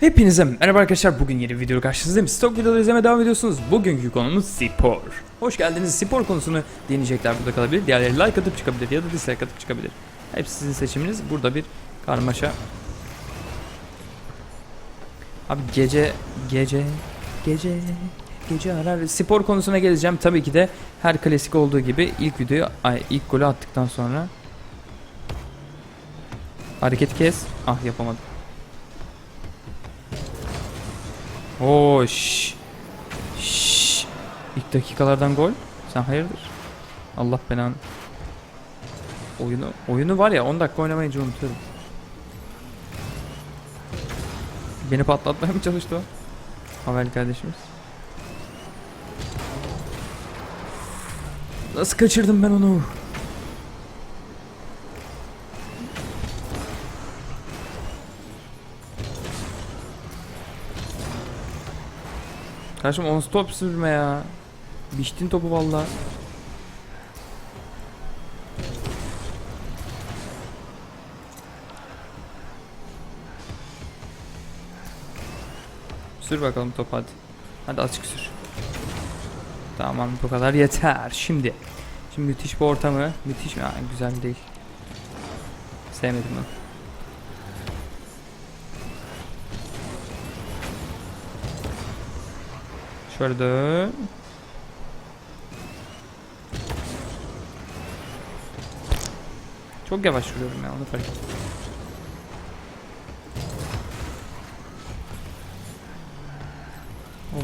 Hepinize merhaba arkadaşlar. Bugün yeni video karşınızdayım. Stok videoları izlemeye devam ediyorsunuz. Bugünkü konumuz spor. Hoş geldiniz. Spor konusunu dinleyecekler burada kalabilir. Diğerleri like atıp çıkabilir ya da dislike atıp çıkabilir. Hepsi sizin seçiminiz. Burada bir karmaşa. Abi gece gece gece gece arar. Spor konusuna geleceğim. Tabii ki de her klasik olduğu gibi ilk videoyu ay ilk golü attıktan sonra hareketi kes. Ah yapamadım. Oo şş. Şş. İlk dakikalardan gol. Sen hayırdır? Allah belanı. Oyunu oyunu var ya 10 dakika oynamayınca unutuyorum. Beni patlatmaya mı çalıştı o? Havel kardeşimiz. Nasıl kaçırdım ben onu? Kardeşim on stop sürme ya. Biçtin topu valla. Sür bakalım topu hadi. Hadi açık sür. Tamam bu kadar yeter. Şimdi. Şimdi müthiş bir ortamı. Müthiş mi? Ha, güzel değil. Sevmedim bunu. Şöyle. Çok yavaş vuruyorum ya onu fark ettim.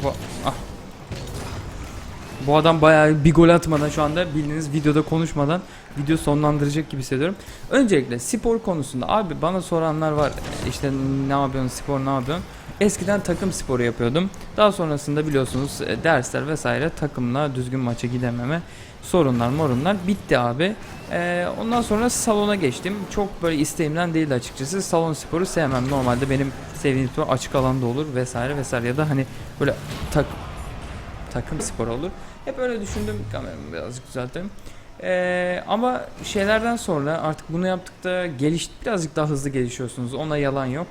Oba. Ah. Bu adam bayağı bir gol atmadan şu anda bildiğiniz videoda konuşmadan video sonlandıracak gibi hissediyorum. Öncelikle spor konusunda abi bana soranlar var işte ne yapıyorsun spor ne yapıyorsun? Eskiden takım sporu yapıyordum. Daha sonrasında biliyorsunuz e, dersler vesaire takımla düzgün maça gidememe sorunlar morunlar bitti abi. Ee, ondan sonra salona geçtim. Çok böyle isteğimden değil açıkçası. Salon sporu sevmem. Normalde benim sevdiğim spor açık alanda olur vesaire vesaire ya da hani böyle tak takım sporu olur. Hep öyle düşündüm. Kameramı birazcık düzeltelim. Ee, ama şeylerden sonra artık bunu yaptıkta geliş birazcık daha hızlı gelişiyorsunuz. Ona yalan yok.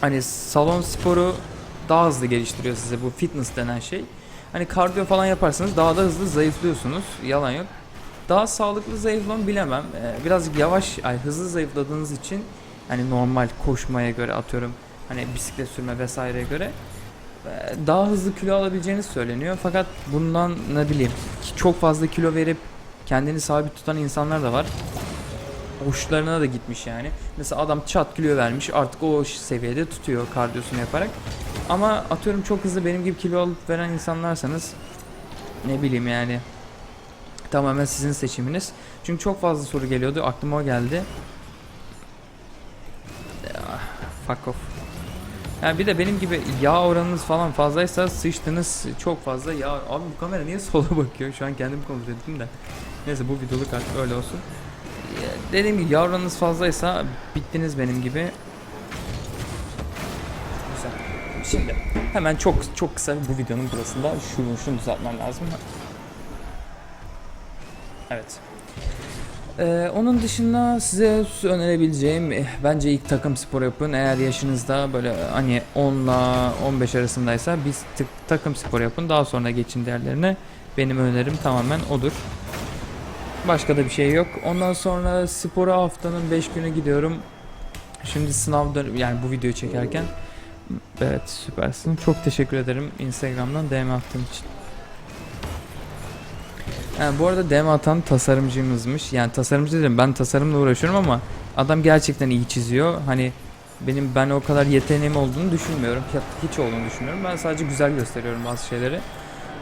Hani salon sporu daha hızlı geliştiriyor size bu fitness denen şey. Hani kardiyo falan yaparsanız daha da hızlı zayıflıyorsunuz. Yalan yok. Daha sağlıklı zayıflamı bilemem. Ee, birazcık yavaş, ay hızlı zayıfladığınız için hani normal koşmaya göre atıyorum hani bisiklet sürme vesaireye göre e, daha hızlı kilo alabileceğiniz söyleniyor. Fakat bundan ne bileyim çok fazla kilo verip kendini sabit tutan insanlar da var. Hoşlarına da gitmiş yani. Mesela adam çat kilo vermiş artık o seviyede tutuyor kardiyosunu yaparak. Ama atıyorum çok hızlı benim gibi kilo alıp veren insanlarsanız ne bileyim yani tamamen sizin seçiminiz. Çünkü çok fazla soru geliyordu aklıma o geldi. Ah, Fuck off. Yani bir de benim gibi yağ oranınız falan fazlaysa sıçtınız çok fazla yağ. Abi bu kamera niye sola bakıyor? Şu an kendim kontrol ettim de. Neyse bu videoluk artık öyle olsun. Dediğim gibi yağ oranınız fazlaysa bittiniz benim gibi. Güzel. Şimdi hemen çok çok kısa bu videonun burasında şunu şunu düzeltmem lazım. Evet. Ee, onun dışında size önerebileceğim eh, bence ilk takım spor yapın. Eğer yaşınızda böyle hani 10 ile 15 arasındaysa tık takım spor yapın. Daha sonra geçin diğerlerine. Benim önerim tamamen odur. Başka da bir şey yok. Ondan sonra spora haftanın 5 günü gidiyorum. Şimdi sınavda yani bu videoyu çekerken Evet süpersin. Çok teşekkür ederim Instagram'dan DM attığın için. Yani bu arada DM atan tasarımcımızmış. Yani tasarımcı dedim ben tasarımla uğraşıyorum ama adam gerçekten iyi çiziyor. Hani benim ben o kadar yeteneğim olduğunu düşünmüyorum. Hiç olduğunu düşünmüyorum. Ben sadece güzel gösteriyorum bazı şeyleri.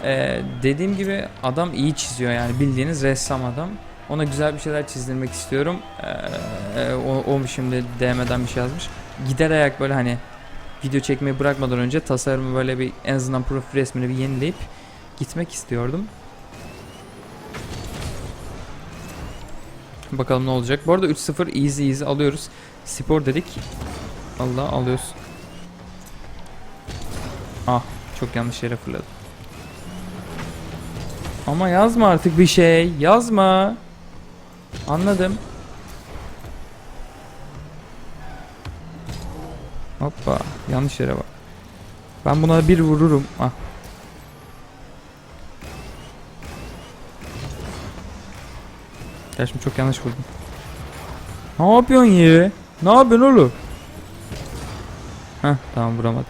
Ee, dediğim gibi adam iyi çiziyor yani bildiğiniz ressam adam. Ona güzel bir şeyler çizdirmek istiyorum. Ee, o, o şimdi DM'den bir şey yazmış. Gider ayak böyle hani video çekmeyi bırakmadan önce tasarımı böyle bir en azından profil resmini bir yenileyip gitmek istiyordum. Bakalım ne olacak. Bu arada 3-0 easy easy alıyoruz. Spor dedik. Allah alıyoruz. Ah çok yanlış yere fırladım. Ama yazma artık bir şey. Yazma. Anladım. Hoppa yanlış yere bak. Ben buna bir vururum. Ah. Gerçi çok yanlış vurdum. Ne yapıyorsun ya? Ne yapıyorsun oğlum? Heh tamam vuramadım.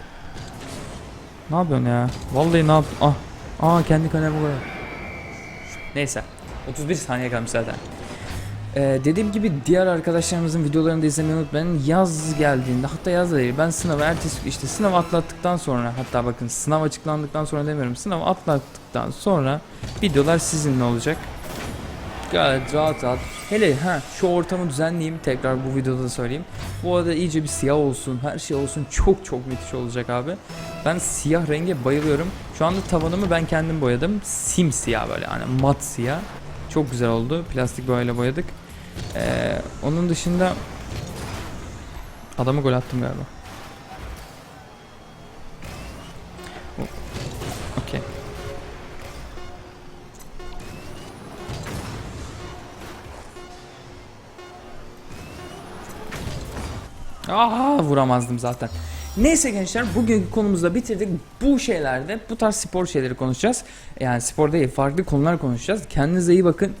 Ne yapıyorsun ya? Vallahi ne yaptın? Ah. Aa kendi kalemi koyar. Neyse. 31 saniye kalmış zaten. Ee, dediğim gibi diğer arkadaşlarımızın videolarını da izlemeyi unutmayın. Yaz geldiğinde hatta yaz da değil ben sınavı ertesi işte sınav atlattıktan sonra hatta bakın sınav açıklandıktan sonra demiyorum sınav atlattıktan sonra videolar sizinle olacak. Gayet rahat rahat. Hele ha şu ortamı düzenleyeyim tekrar bu videoda da söyleyeyim. Bu arada iyice bir siyah olsun her şey olsun çok çok müthiş olacak abi. Ben siyah renge bayılıyorum. Şu anda tavanımı ben kendim boyadım. Simsiyah böyle hani mat siyah. Çok güzel oldu. Plastik boyayla boyadık. Ee, onun dışında adamı gol attım galiba. Okey. Aha vuramazdım zaten. Neyse gençler bugünkü konumuzu da bitirdik. Bu şeylerde bu tarz spor şeyleri konuşacağız. Yani spor değil farklı konular konuşacağız. Kendinize iyi bakın.